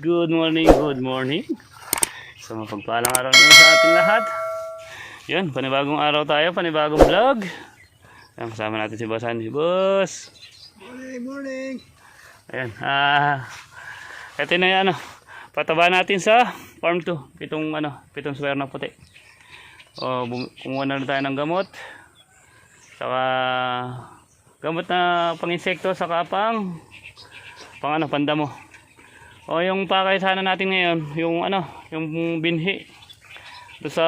good morning, good morning. So mapagpalang araw naman sa ating lahat. Yan, panibagong araw tayo, panibagong vlog. Yan, kasama natin si Boss Andy. Boss! Morning, morning. Ayan, ah, ito na yan, ano, pataba natin sa farm 2. Pitong, ano, pitong square na puti. O, kumuha na tayo ng gamot. Saka, gamot na pang-insekto, saka pang, pang ano, pandamo. O, yung pakay sana natin ngayon, yung ano, yung binhi. Doon sa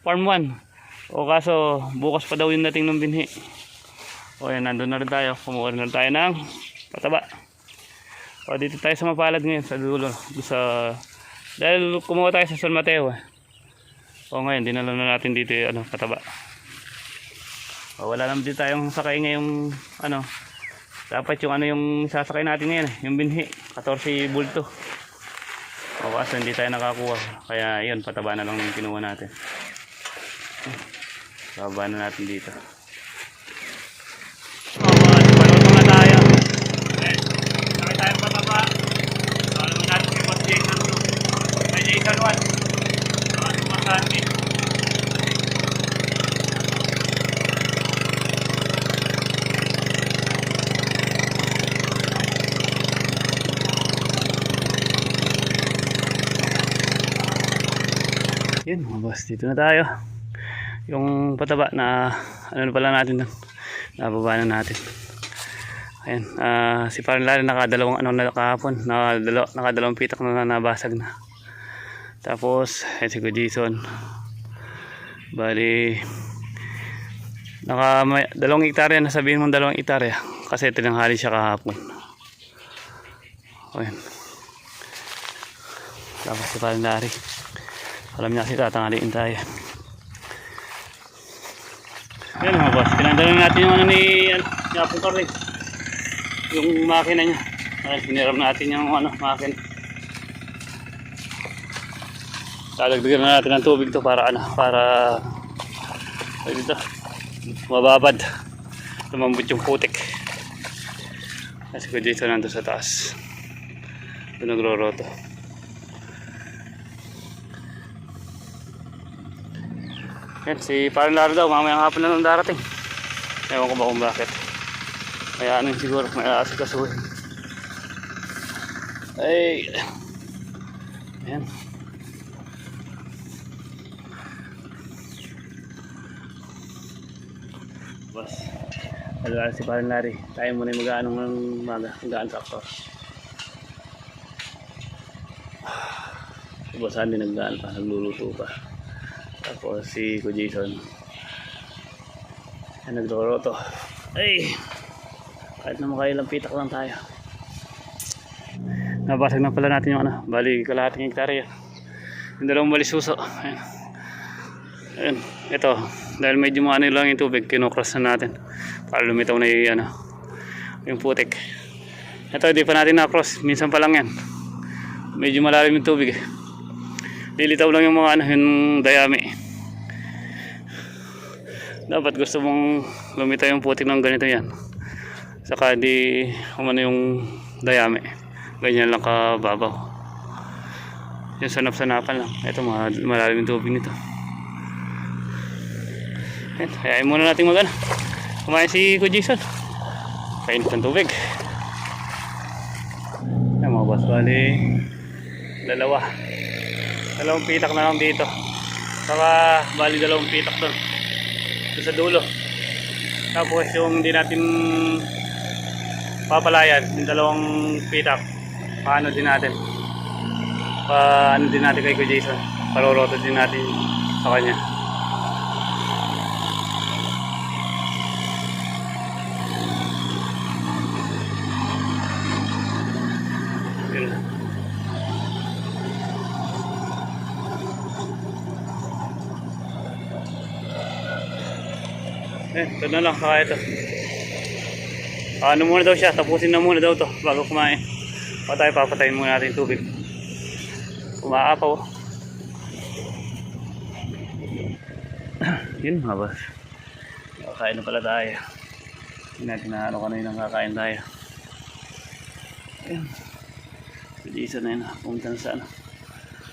farm 1. O kaso, bukas pa daw yung dating ng binhi. O yan, nandun na rin tayo. Kumuha na tayo ng pataba. O dito tayo sa mapalad ngayon, sa dulo. Sa... Dahil kumuha tayo sa San Mateo. Eh. O ngayon, dinala na natin dito yung ano, pataba. O wala naman dito tayong sakay ngayong ano. Dapat yung ano yung sasakay natin ngayon, eh, yung binhi. 14 bulto. O kaso hindi tayo nakakuha. Kaya yun, pataba na lang yung kinuha natin. Bababa na natin dito. Oo, oh, panood mga tayo. Eh, sakay tayong pataba. Saka naman natin kay Boss Jason. Kay Jason 1. Saka si Boss Andy. Yun mga boss, dito na tayo. Yung pataba na ano na pala natin. Nababa na natin. Ayan, ah si Parang Lali nakadalawang ano na kahapon, nakadalaw, nakadalawang pitak na nabasag na. Tapos, ayan si Jason. Bali, naka may, dalawang hektarya, nasabihin mong dalawang hektarya. Kasi tinanghali siya kahapon. Ayan. Tapos si Parang Lali. Alam niya kasi tatangaliin tayo. Yan mga boss, pinandala natin yung ano ni ni Apong Karne. Yung makina niya. Ay, hiniram natin yung ano, makina. Dadagdagan na natin ng tubig to para ano, para dito, mababad. Tumambot yung putik. Kasi ko dito nandun sa taas. Doon nagroroto. Yan, si Parang Laro daw, mamayang hapon na nang darating. Ewan ko ba kung bakit. Kaya ano siguro, may aasikasuhin. Ay. Yan. Boss. Hello, si Parang Lari. Tayo muna yung mag-ano ng maga. Mag-ano sakto. Si Boss Andy nag-ano pa, nagluluto pa. Tapos si Ko Jason. Yan nagloroto. Ay! Kahit na makailang pitak lang tayo. Nabasag na pala natin yung ano. Bali kalahating hektarya. Yung dalawang balisuso. Ayan. Ayan. Ito. Dahil medyo maano lang yung tubig. Kinukross na natin. Para lumitaw na yung ano. Yung putik. Ito hindi pa natin na-cross. Minsan pa lang yan. Medyo malalim yung tubig eh. Lilitaw lang yung mga ano, yung dayami. Dapat gusto mong lumitaw yung putik ng ganito yan. Saka di umano yung dayami. Ganyan lang kababaw. Yung sanap-sanapan lang. Ito ma- malalim yung tubig nito. Yan, hayaan muna natin mag ano. Kumain si Kuya Jason. Kainit ng tubig. Yan mga boss, bali dalawa dalawang pitak na lang dito saka bali dalawang pitak doon sa dulo. Tapos yung hindi natin papalayan yung dalawang pitak paano din natin? Paano din natin kay Kuya Jason? Paroroto din natin sa kanya ito na lang, kaya ito. Ano muna daw siya, tapusin na muna daw to bago kumain. Tayo, papatayin muna natin tubig. Umaapaw. Yun mga boss. Kakain na pala tayo. Hindi natin na ano kanina kakain tayo. Ayun. Si Jason na yun, pumunta na sa ano.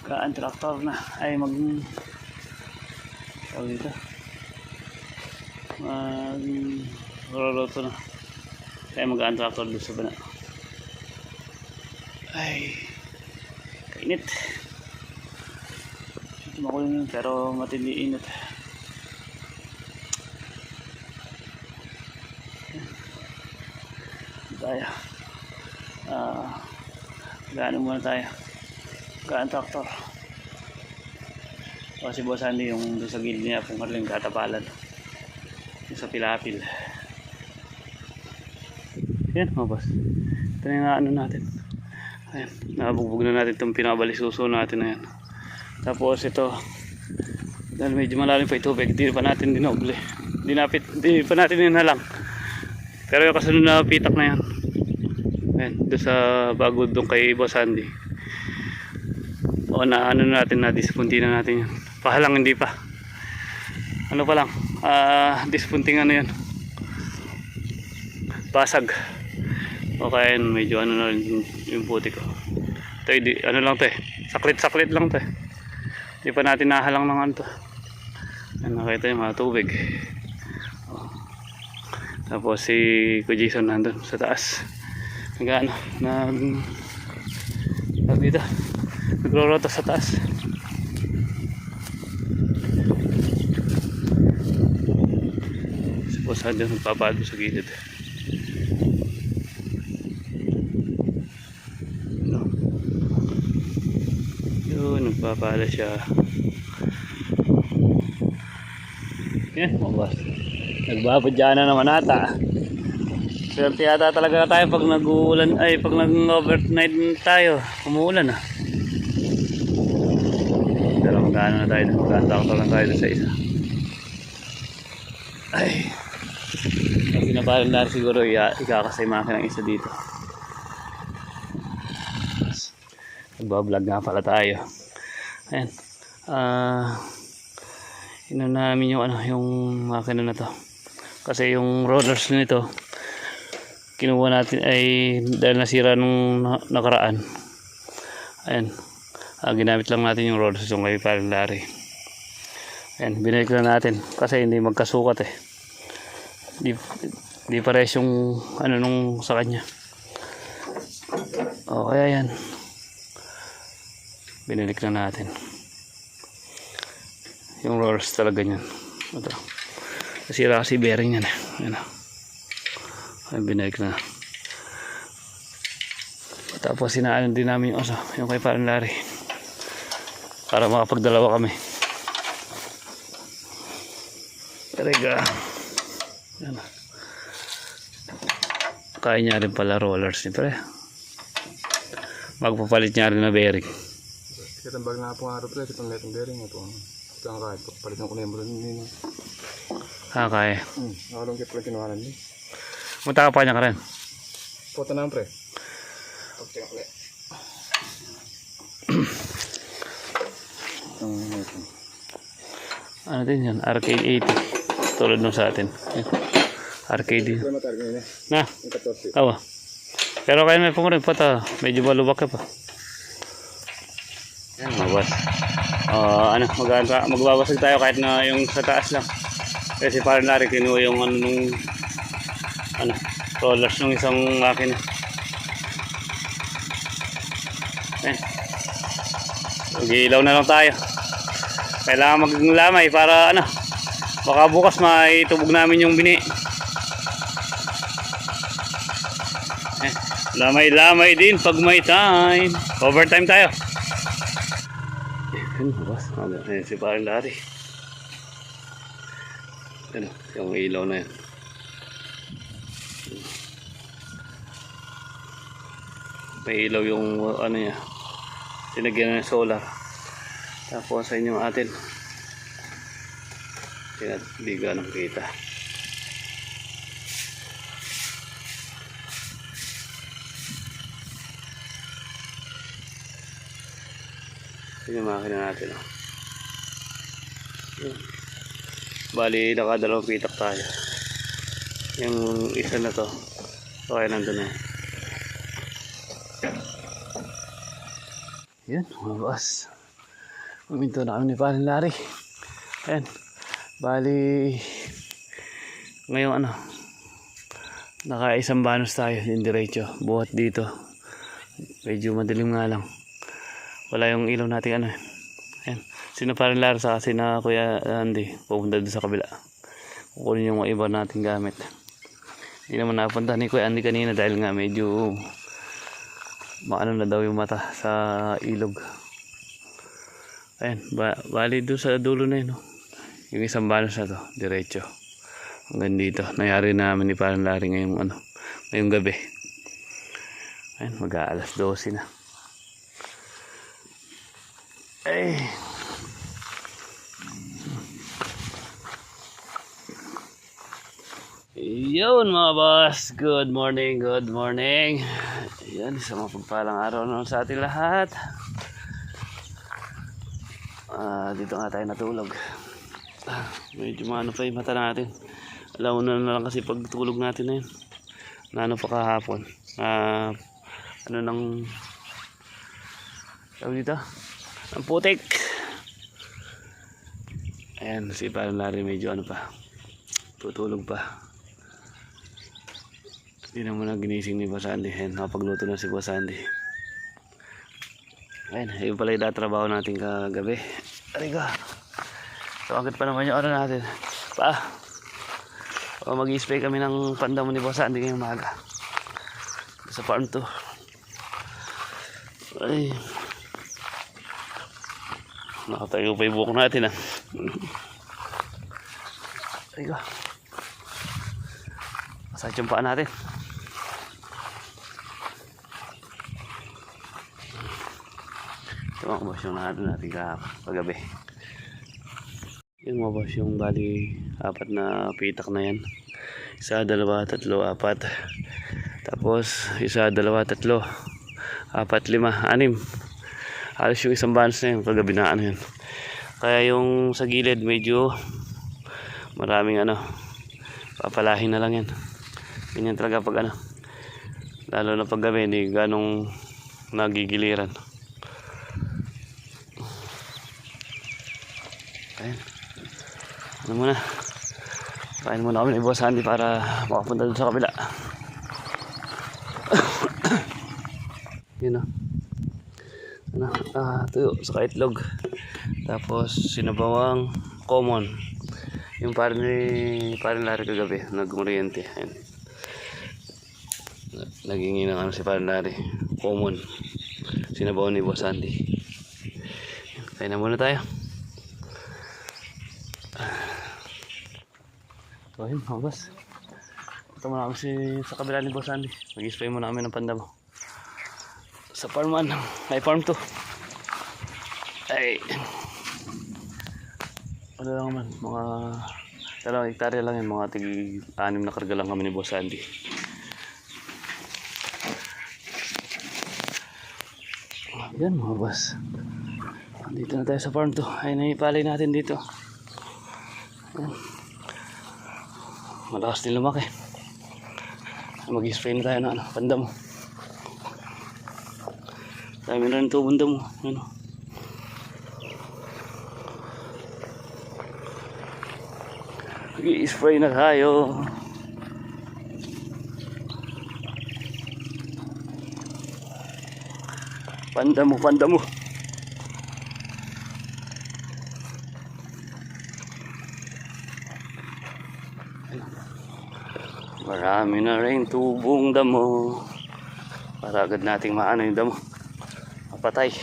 Kaan traktor na. Ay, mag... Tawag dito. Mag... Roroto na. Ay, mag-aan traktor doon sa bana. Ay... Kainit. Makulim yun, pero matindi init. tayo. Ah, gaano muna tayo. Gaan traktor. O si Boss Andy yung doon sa gilid niya, kung yung katapalan. Sa pilapil. Yan mga boss. Ito na yung ano natin. Ayan, nakabugbog na natin itong pinabalisuso natin na yan. Tapos ito, dahil medyo malalim pa yung tubig, hindi pa natin dinoble. Hindi, napit, hindi pa natin lang. Pero yung kasunod na pitak na yan. Ayan, doon sa bago doon kay Boss Andy. O na ano natin na dispunti na natin yan. Pahalang hindi pa. Ano pa lang. Ah, dispunting ano yan. Basag. O kaya medyo ano na yung, puti ko. Ito, di, ano lang to eh. Saklit-saklit lang to eh. Hindi pa natin nahalang ng ano to. Ayan, nakita yung mga tubig. O. Tapos si Kuya Jason nandun sa taas. Nag ano, nag... Dito. Nagrorota sa taas. Tapos andun nagpapado sa gilid. No. Yun, nagpapala siya. Yan, mabas. Nagbabadya na naman ata. Swerte yata talaga tayo pag nag-uulan, ay pag nag-overnight tayo, umuulan ah. Pero magkano na tayo, magkano lang tayo sa isa. Ay. Ang pinapalan na siguro, ikakasay makina ng isa dito. Nagbablog nga pala tayo. Ayan. Ah, ino namin yung ano, yung makina na to. Kasi yung rollers nito, kinuha natin ay dahil nasira nung na- nakaraan. Ayan. Ah, ginamit lang natin yung rollers yung kay parang Larry. Ayan, binalik na natin kasi hindi magkasukat eh. Di pares yung ano nung sa kanya. O kaya yan. Binalik na natin. Yung rollers talaga niyan. Ito. Nasira kasi bearing yan eh. Ayan. Ay, binalik na. Tapos sinaan din namin yung oso, yung kay parang Larry. Para makapagdalawa kami. Talaga. Yan. Kaya niya rin pala rollers ni pre. Magpapalit niya rin na bearing. Kitang bag na po nga rin pala, kitang letong bearing ito. Ito ang kahit, palitan ko na yung nino. Ha, kaya. Hmm, nakalong kit pala kinuha niya. Munta ka pa niya ka rin. Puta na pre. Ulit. Ano din yan? Arcade 80. Tulad nung sa atin. Yan. Ngayon eh. Na, Yung 14. tawa. Pero kaya may pumurin pa ta. Medyo malubak ka pa. Mabas. Ah, ano, mag magbabasag tayo kahit na yung sa taas lang. Kasi parang nari kinuha yung ano nung ano, rollers nung isang makina. Eh. Mag-ilaw na lang tayo. Kailangan maglamay para ano, baka bukas maitubog namin yung bini. Eh, lamay-lamay din pag may time. Overtime tayo. Ayun, boss. Ayun si parang Larry. Ano, yung ilaw na yan. May ilaw yung ano niya. Sinagyan ng solar. Tapos sa inyong atin. Kaya di ganong kita. Yun yung makina natin. Oh. Bali, nakadalawang pitak tayo. Yung isa na to. Okay, nandun na. Yan, mga boss. Uminto na kami ni Parin Larry. Ayan. Bali, ngayon ano, naka-isang banos tayo, yung diretso. Buhat dito. Medyo madilim nga lang. Wala yung ilaw natin ano. Ayan. Sino Parin Larry sa sina Kuya Andy, pupunta doon sa kabila. Kukunin yung iba nating gamit. Hindi naman napunta ni Kuya Andy kanina dahil nga medyo maano na daw yung mata sa ilog. Ayan, ba bali doon sa dulo na yun. No? Yung isang banos na to, diretso. Hanggang dito. Nangyari namin ni Parang Larry ngayong ano, ngayong gabi. Ayan, mag-aalas 12 na. Ay. Yun mga boss, good morning, good morning. Yan, isang mapagpalang araw naman sa ating lahat. Ah, dito nga tayo natulog. Ah, medyo maano pa yung mata natin. Alam mo na lang kasi pagtulog natin na yun. Naano pa kahapon. Ah, ano nang tawag dito? Ang putik. Ayan, si Larry medyo ano pa. Tutulog pa. Hindi naman na ginising ni Boss Andy. Ayan, nakapagluto na si Boss Andy. Ayan, yun pala yung datrabaho natin kagabi. Ariga. So, agad pa naman yung ano natin. Pa. O, mag-spray kami ng pandamo ni Boss Andy ngayong maga. Sa farm to. Ay. Nakatayo pa yung buhok natin ah. Ariga. Masakit yung paa natin. Ito mga boss yung natin natin kagabi. Yung mga boss yung bali apat na pitak na yan. Isa, dalawa, tatlo, apat. Tapos isa, dalawa, tatlo. Apat, lima, anim. Halos yung isang bands na yun. Kagabi na ano yun. Kaya yung sa gilid medyo maraming ano papalahin na lang yan. Ganyan talaga pag ano. Lalo na pag gabi, hindi ganong nagigiliran. Ayan. Ano muna. Kain muna kami ni Boss Andy para makapunta dun sa kabila. Yun o. Ano, ah, tuyo sa itlog. Tapos sinabawang common. Yung parang ni parang lari kagabi, nagmuriente. Ayan. Naging ng ano si parang lari. Common. Sinabaw ni Boss Andy. Kain na muna tayo. So ayun mga boss. Ito muna kami si, sa kabila ni Boss Andy. Mag-spray muna kami ng pandamo. Sa farm 1. Ay farm 2. Ay. Ano lang naman. Mga dalawang hektarya lang yan. Mga tig anim na karga lang kami ni Boss Andy. Yan mga boss. Dito na tayo sa farm 2. Ay naipalay natin dito. Ayan. Malakas din lumaki. Mag-spray na tayo ng ano, panda mo. Dami na rin ito, banda mo. Ano. I-spray na tayo. Panda mo, panda mo. Marami na rin tubong damo. Para agad nating maano yung damo. Mapatay.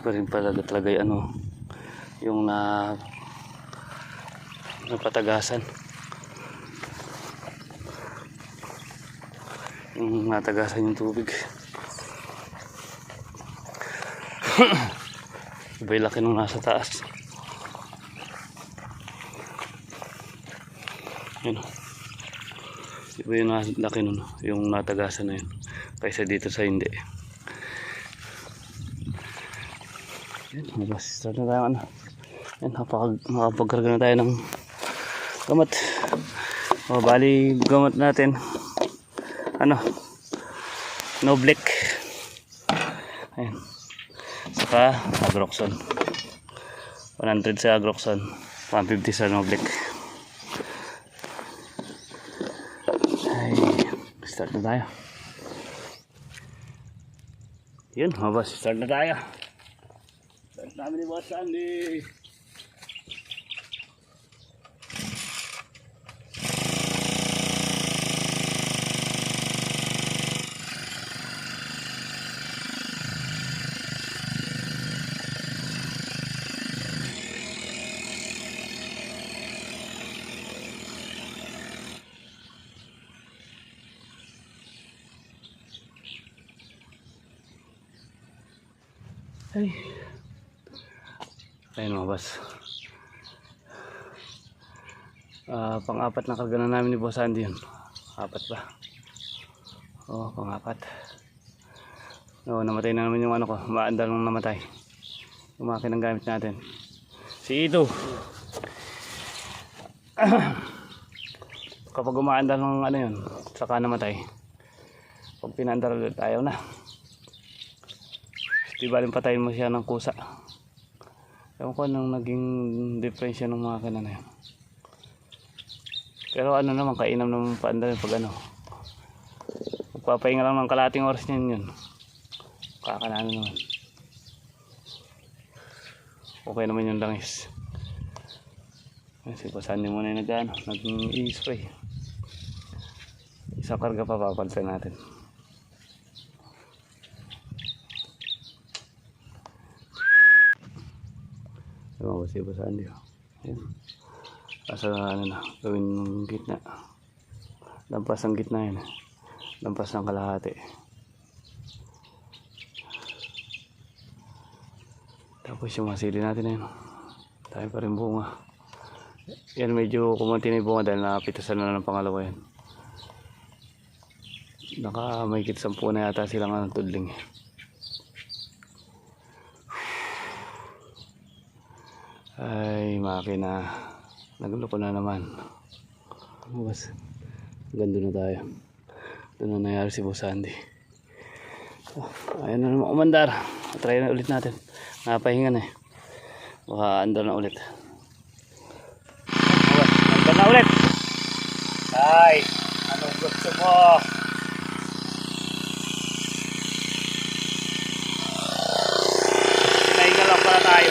Iba rin pala talaga ano yung na napatagasan. Yung natagasan yung tubig. Iba yung laki nung nasa taas. Yun. Iba yung laki nun, yung natagasan na yun. Kaysa dito sa hindi. Yan, mabas. Start na tayo ano. Yan, makapagkarga na tayo ng gamot. O, bali, gamot natin. ano, Noblek. Ayan. Saka Agroxon. 100 sa Agroxon. 150 sa Noblek. Ay, start na tayo. Yun, mga boss, start na tayo. Start namin ni Boss Andy. Ay. Ayun mga boss. Ah, pang-apat na karga na namin ni Boss Andy yun. Apat ba? Oo, pang-apat. Oo, namatay na naman yung ano ko. Maandal nung namatay. Yung makin ang gamit natin. Si Ito. Kapag umaandar ng ano yun, saka namatay. Pag pinandar ulit, ayaw na. Di baling patayin mo siya ng kusa. Ewan ko anong naging diferensya ng mga kanan na yun. Pero ano naman, kainam naman paanda yun pag ano. Magpapahinga lang ng kalating oras niyan yun. Kakanano naman. Okay naman yung langis. Kasi pasan mo muna yung nag-ano, nag-i-spray. Isa karga pa papansin natin. Ewan ko siya ba saan yun. Ayan. Asa ano na, gawin ng gitna. Lampas ang gitna yun. Lampas ng kalahati. Tapos yung masili natin na yun. Tayo pa rin bunga. Yan medyo kumunti na yung bunga dahil napitasan na ng pangalawa yan. Naka may sampu na yata silang ano, tudling. Ay, makina. Nagloko na naman. Bas? Ganda na tayo. Doon na nangyari si Boss Andy. Oh, ayun na naman umandar. Try na ulit natin. Napahinga na eh. Baka andar na ulit. Andar na ulit. Ay, anong gusto mo? Pinahinga lang pala tayo.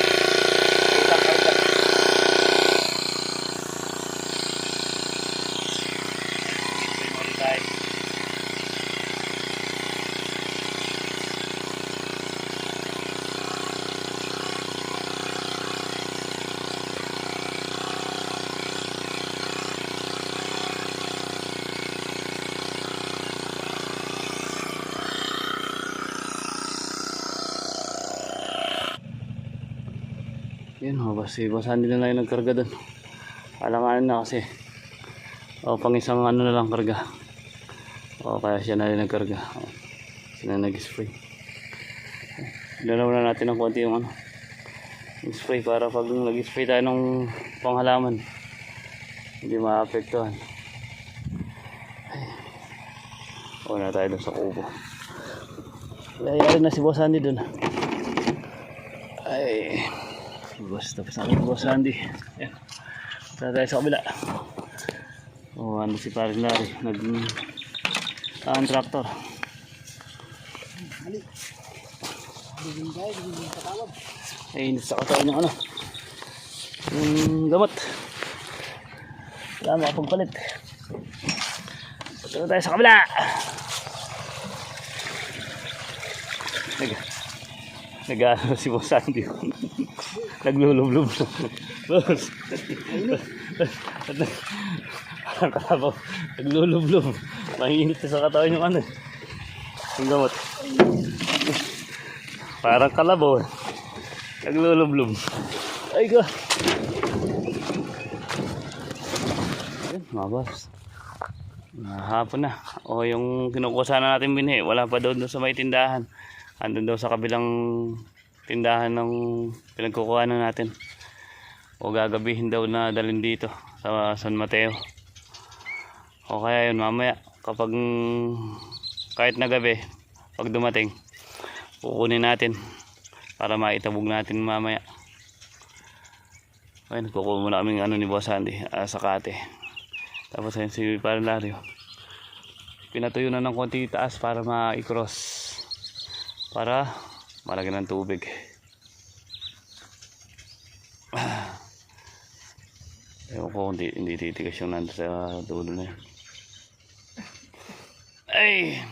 Utang karga. Ito'y muli tayo. Yun, oh, basta boss Andy na lang yung nagkarga doon. Alanganin na kasi. O, pang isang ano na lang karga. O, kaya siya na rin nagkarga. O, siya na nag-spray. Dalaw na natin ng konti yung ano. Yung spray para pag nag-spray tayo ng panghalaman. Hindi maapektuhan. O, na tayo doon sa kubo. Layari na si Boss Andy doon. Ay. Boss, tapos na kami Boss Andy. Tara tayo sa kabila. O ano si Paring Larry. Nag... Ah, ang traktor. Ay, init sa katawan yung ano. Yung gamot. Wala makapagpalit. Tara tayo sa kabila. Nag... Nag-ano si Boss Andy. Naglulublob. Boss. Parang kalabaw. Naglulublob. Mainit sa katawan yung ano. Yung gamot. Parang kalabaw. Naglulublob. Ay ka. Mga boss. Hapon na. O yung kinukuha sana natin binhi, wala pa doon sa may tindahan. Andun daw sa kabilang tindahan ng pinagkukuha na natin. O gagabihin daw na dalhin dito sa San Mateo. O kaya yun mamaya, kapag kahit na gabi, pag dumating, kukunin natin para maitabog natin mamaya. Ayun, kukuha muna kaming ano ni Boss Andy, uh, sakate. Tapos ayun si Paralario. Pinatuyo na ng konti taas para ma-cross. Para malagyan ng tubig. Ewan ko hindi, hindi titigas yung nandun sa dulo na yun. Ay!